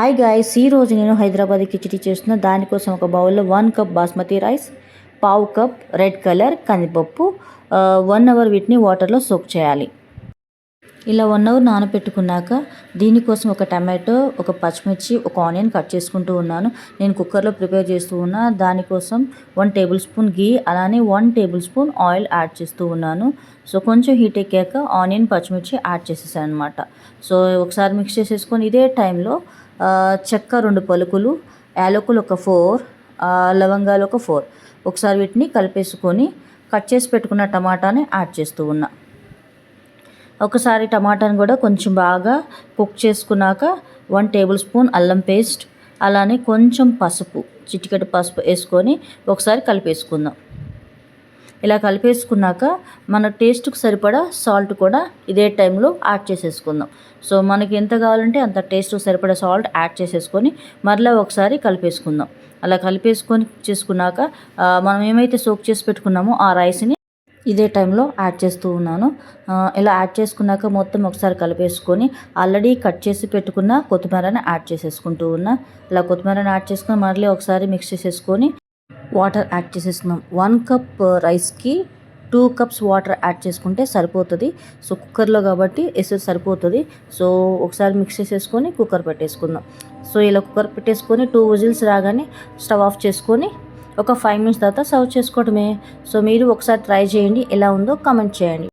Hi guys ఈ రోజు నేను హైదరాబాద్ కిచడీ చేస్తున్న దానికోసం ఒక బౌల్లో వన్ కప్ బాస్మతి రైస్ పావు కప్ రెడ్ కలర్ కందిపప్పు వన్ అవర్ వీటిని వాటర్లో సోక్ చేయాలి. ఇలా వన్ అవర్ నానబెట్టుకున్నాక దీనికోసం ఒక టమాటో ఒక పచ్చిమిర్చి ఒక ఆనియన్ కట్ చేసుకుంటూ ఉన్నాను. నేను కుక్కర్లో ప్రిపేర్ చేస్తూ ఉన్నా. దానికోసం వన్ టేబుల్ స్పూన్ గీ అలానే one tablespoon oil add చేస్తూ ఉన్నాను. సో కొంచెం హీట్ ఎక్కాక ఆనియన్ పచ్చిమిర్చి యాడ్ చేసేసాను అనమాట సో ఒకసారి మిక్స్ చేసేసుకొని ఇదే టైంలో చెక్క రెండు పలుకులు యాలకులు ఒక ఫోర్ లవంగాలు ఒక ఫోర్. ఒకసారి వీటిని కలిపేసుకొని కట్ చేసి పెట్టుకున్న టమాటాని యాడ్ చేస్తూ ఉన్నా. ఒకసారి టమాటాని కూడా కొంచెం బాగా కుక్ చేసుకున్నాక వన్ టేబుల్ స్పూన్ అల్లం పేస్ట్ అలానే కొంచెం పసుపు చిటికెడు పసుపు వేసుకొని ఒకసారి కలిపేసుకుందాం. ఇలా కలిపేసుకున్నాక మన టేస్ట్కి సరిపడా సాల్ట్ కూడా ఇదే టైంలో యాడ్ చేసేసుకుందాం. సో మనకి ఎంత కావాలంటే అంత టేస్ట్కి సరిపడా సాల్ట్ యాడ్ చేసేసుకొని మరలా ఒకసారి కలిపేసుకుందాం. అలా కలిపేసుకొని చేసుకున్నాక మనం ఏమైతే సోక్ చేసి పెట్టుకున్నామో ఆ రైస్ని ఇదే టైంలో యాడ్ చేస్తూ ఉన్నాను. ఇలా యాడ్ చేసుకున్నాక మొత్తం ఒకసారి కలిపేసుకొని ఆల్రెడీ కట్ చేసి పెట్టుకున్న కొత్తిమీరని యాడ్ చేసేసుకుంటూ ఉన్నా. ఇలా కొత్తిమీరని యాడ్ చేసుకొని మళ్ళీ ఒకసారి మిక్స్ చేసేసుకొని వాటర్ యాడ్ చేసేస్తున్నాం. వన్ కప్ uh, రైస్కి టూ కప్స్ వాటర్ యాడ్ చేసుకుంటే సరిపోతుంది. సో కుక్కర్లో కాబట్టి వేసేది సరిపోతుంది. సో ఒకసారి మిక్స్ చేసేసుకొని కుక్కర్ పెట్టేసుకుందాం. సో ఇలా కుక్కర్ పెట్టేసుకొని టూ విజిల్స్ రాగానే స్టవ్ ఆఫ్ చేసుకొని ఒక ఫైవ్ మినిట్స్ తర్వాత సర్వ్ చేసుకోవడమే సో మీరు ఒకసారి ట్రై చేయండి. ఎలా ఉందో కామెంట్ చేయండి.